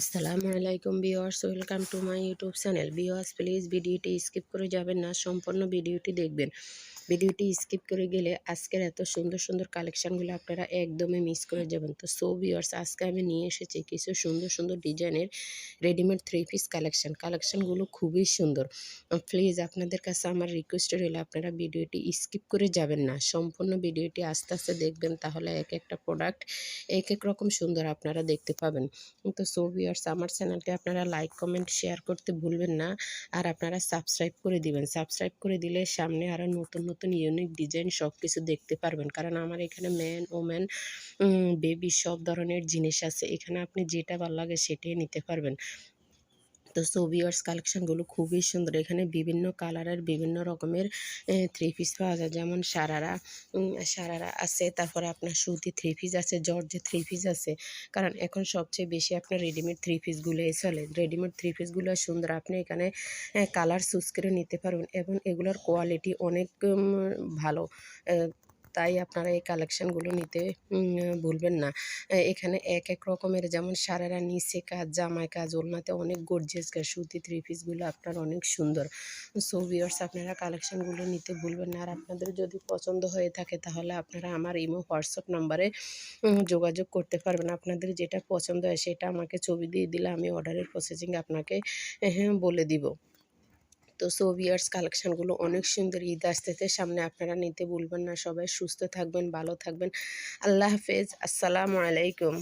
আসসালামু আলাইকুম viewers welcome to my YouTube channel. Viewers please ভিডিওটি স্কিপ করে যাবেন না, সম্পূর্ণ ভিডিওটি দেখবেন। ভিডিওটি স্কিপ করে গেলে আজকের এত সুন্দর সুন্দর কালেকশানগুলো আপনারা একদমই মিস করে যাবেন। তো সো ভিওয়ার্স আজকে আমি নিয়ে এসেছি কিছু সুন্দর সুন্দর ডিজাইনের রেডিমেড থ্রি পিস কালেকশান কালেকশানগুলো খুবই সুন্দর। প্লিজ আপনাদের কাছে আমার রিকোয়েস্ট রইল, আপনারা ভিডিওটি স্কিপ করে যাবেন না। সম্পূর্ণ ভিডিওটি আস্তে আস্তে দেখবেন, তাহলে এক একটা প্রোডাক্ট এক এক রকম সুন্দর আপনারা দেখতে পাবেন। তো সো ভিউয়ার্স আমার চ্যানেলটি আপনারা লাইক কমেন্ট শেয়ার করতে ভুলবেন না। আর আপনারা সাবস্ক্রাইব করে দিবেন। সাবস্ক্রাইব করে দিলে সামনে আরও নতুন নতুন ইউনিক ডিজাইন সব কিছু দেখতে পারবেন। কারণ আমার এখানে ম্যান ওম্যান বেবি সব ধরনের জিনিস আছে। এখানে আপনি যেটা ভালো লাগে সেটাই নিতে পারবেন। তো সো ভিউয়ার্স কালেকশানগুলো খুবই সুন্দর। এখানে বিভিন্ন কালারের বিভিন্ন রকমের থ্রি পিস পাওয়া যায়। যেমন সারারা সারারা আছে, তারপরে আপনার সুতি থ্রি পিস আছে জর্জে থ্রি পিস আছে। কারণ এখন সবচেয়ে বেশি আপনার রেডিমেড থ্রি পিসগুলোই চলে। রেডিমেড থ্রি পিসগুলো সুন্দর, আপনি এখানে কালার চুজ করে নিতে পারবেন এবং এগুলোর কোয়ালিটি অনেক ভালো। তাই আপনারা এই কালেকশানগুলো নিতে ভুলবেন না। এখানে এক এক রকমের যেমন সারারা নিচে কাজ, জামাই কাজ ওলনাতে অনেক গর্জিয়াস কাজ, সুতি থ্রি পিসগুলো আপনার অনেক সুন্দর। সো ভিওর্স আপনারা কালেকশানগুলো নিতে ভুলবেন না। আর আপনাদের যদি পছন্দ হয়ে থাকে, তাহলে আপনারা আমার ইমো, হোয়াটসঅ্যাপ নাম্বারে যোগাযোগ করতে পারবেন। আপনাদের যেটা পছন্দ হয়, সেটা আমাকে ছবি দিয়ে দিলে আমি অর্ডারের প্রসেসিং আপনাকে হ্যাঁ বলে দিব। তো সো ভিয়ার্স কালেকশানগুলো অনেক সুন্দর ঈদ আসতেছে। সামনে আপনারা নিতে ভুলবেন না। সবাই সুস্থ থাকবেন, ভালো থাকবেন। আল্লাহ হাফেজ। আসসালামু আলাইকুম।